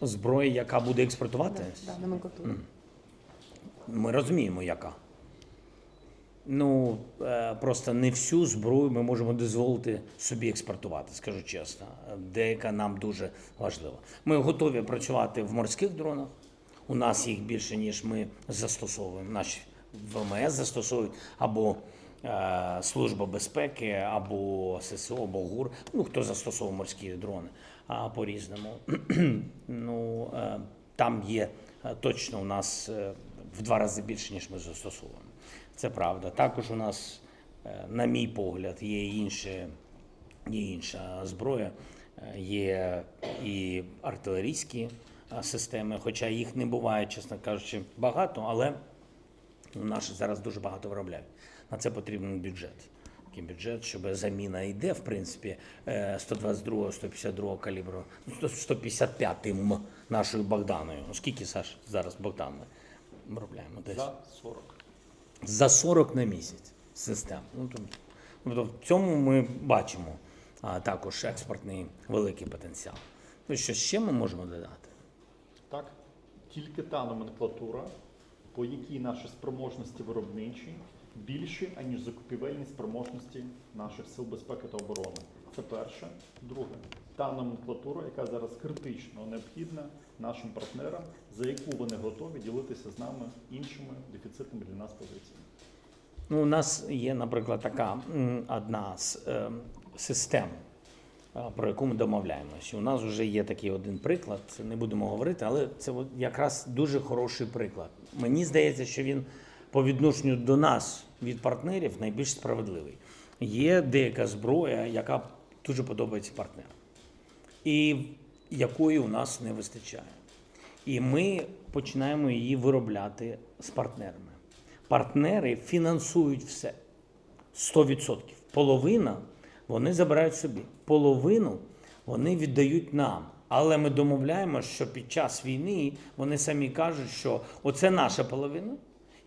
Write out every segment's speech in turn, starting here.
Зброя, яка буде експортувати? Да, номенклатура. Ми розуміємо, яка. Ну, е, просто не всю зброю ми можемо дозволити собі експортувати, скажу чесно. Деяка нам дуже важлива. Ми готові працювати в морських дронах. У нас їх більше, ніж ми застосовуємо. Наші ВМС застосовують або Служба безпеки, або ССО, або ГУР. Ну, хто застосовує морські дрони, а по-різному. ну, е, там є е, точно у нас е, в два рази більше, ніж ми застосовуємо. Це правда. Також у нас, е, на мій погляд, є інші, є інша зброя, Е, є і артилерійські е, системи, хоча їх не буває, чесно кажучи, багато, але наші зараз дуже багато виробляють. На це потрібен бюджет. Такий бюджет, щоб заміна йде, в принципі, е, 122 152 калібру, ну, 155-м нашою Богданою. Ну, Скільки, Саш, зараз Богдан ми виробляємо? Десь? За 40. за 40 на місяць систем. Ну, тобто в цьому ми бачимо а, також експортний великий потенціал. Ну, що ще ми можемо додати? Так, тільки та номенклатура, по якій наші спроможності виробничі більші, аніж закупівельні спроможності наших сил безпеки та оборони. Це перше. Друге, та номенклатура, яка зараз критично необхідна нашим партнерам, за яку вони готові ділитися з нами іншими дефіцитними для нас позиціями. Ну, у нас є, наприклад, така одна з е, систем, е, про яку ми домовляємося. У нас вже є такий один приклад, не будемо говорити, але це якраз дуже хороший приклад. Мені здається, що він по відношенню до нас від партнерів найбільш справедливий. Є деяка зброя, яка дуже подобається партнерам, і якої у нас не вистачає. І ми починаємо її виробляти з партнерами. Партнери фінансують все 100%. Половина вони забирають собі, половину вони віддають нам. Але ми домовляємося, що під час війни вони самі кажуть, що оце наша половина,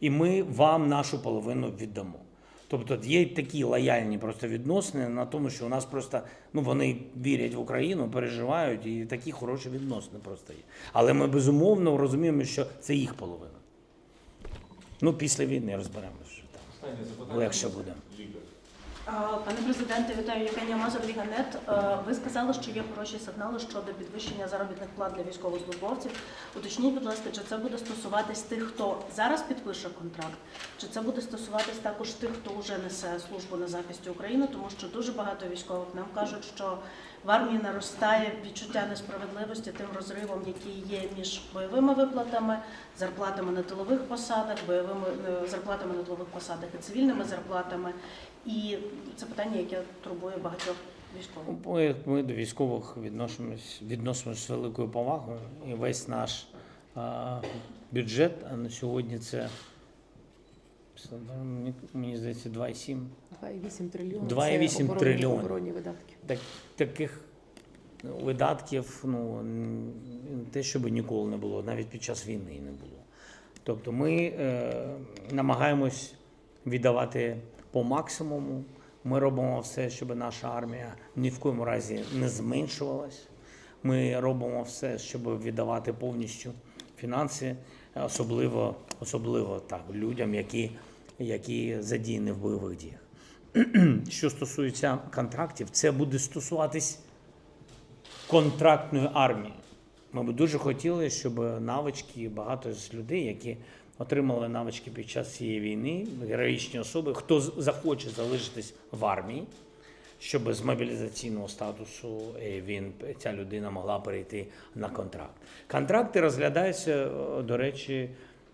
і ми вам нашу половину віддамо. Тобто є такі лояльні просто відносини на тому, що у нас просто ну вони вірять в Україну, переживають, і такі хороші відносини просто є. Але ми безумовно розуміємо, що це їх половина. Ну, після війни розберемося. що там Легше буде. Пане президенте, вітаю Євгенія Мазур, Ліганет. Ви сказали, що є хороші сигнали щодо підвищення заробітних плат для військовослужбовців. Уточніть, будь ласка, чи це буде стосуватись тих, хто зараз підпише контракт, чи це буде стосуватись також тих, хто вже несе службу на захисті України, тому що дуже багато військових нам кажуть, що в армії наростає відчуття несправедливості тим розривом, який є між бойовими виплатами, зарплатами на тилових посадах, бойовими е, зарплатами на тилових посадах і цивільними зарплатами. І це питання, яке турбує багатьох військових. Ми, до військових відносимось, відносимось з великою повагою. І весь наш бюджет, а на сьогодні це мені- мені здається 2,7. 2,8 трильйона. 2,8 це оборонні- видатки. Так, таких видатків ну, те, щоб ніколи не було, навіть під час війни не було. Тобто ми е, намагаємось віддавати по максимуму. Ми робимо все, щоб наша армія ні в коєму разі не зменшувалась. Ми робимо все, щоб віддавати повністю фінанси, особливо, особливо так, людям, які, які задіяні в бойових діях. Що стосується контрактів, це буде стосуватись контрактної армії. Ми б дуже хотіли, щоб навички, багато з людей, які отримали навички під час цієї війни, героїчні особи, хто захоче залишитись в армії, щоб з мобілізаційного статусу е, він ця людина могла перейти на контракт. Контракти розглядаються, до речі,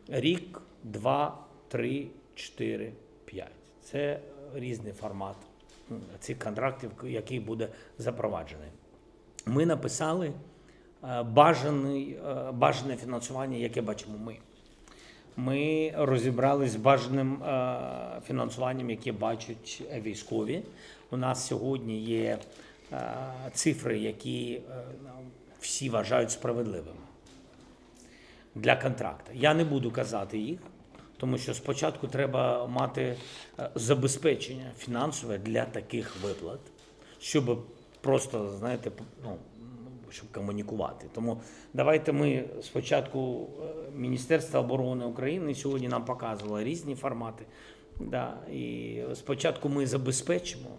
рік, два, три, чотири, п'ять. Це різний формат цих контрактів, який буде запроваджений. Ми написали е, бажаний, е, бажане фінансування, яке бачимо ми. Ми розібрались з бажаним е, фінансуванням, яке бачать військові. У нас сьогодні є цифри, які всі вважають справедливими для контракту. Я не буду казати їх, тому що спочатку треба мати е, забезпечення фінансове для таких виплат, щоб просто, знаєте, ну, щоб комунікувати. Тому давайте ми спочатку е, Міністерство оборони України сьогодні нам показувало різні формати. Да, і спочатку ми забезпечимо,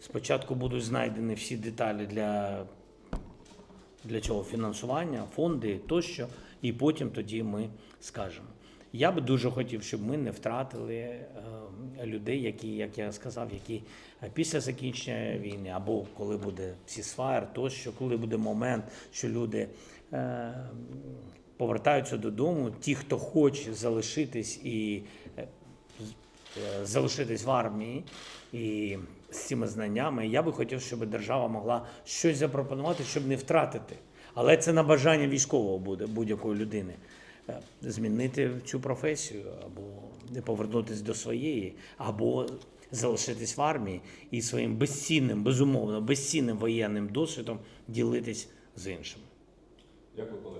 спочатку будуть знайдені всі деталі для для цього фінансування, фонди тощо, і потім тоді ми скажемо. Я би дуже хотів, щоб ми не втратили е, людей, які, як я сказав, які е, після закінчення війни, або коли буде сісфаєр, тощо, коли буде момент, що люди е, повертаються додому, ті, хто хоче залишитись і залишитись в армії і з цими знаннями, я би хотів, щоб держава могла щось запропонувати, щоб не втратити. Але це на бажання військового буде будь-якої людини. Е, Змінити цю професію, або не повернутися до своєї, або залишитись в армії і своїм безцінним, безумовно, безцінним воєнним досвідом ділитись з іншими. Дякую, колеги.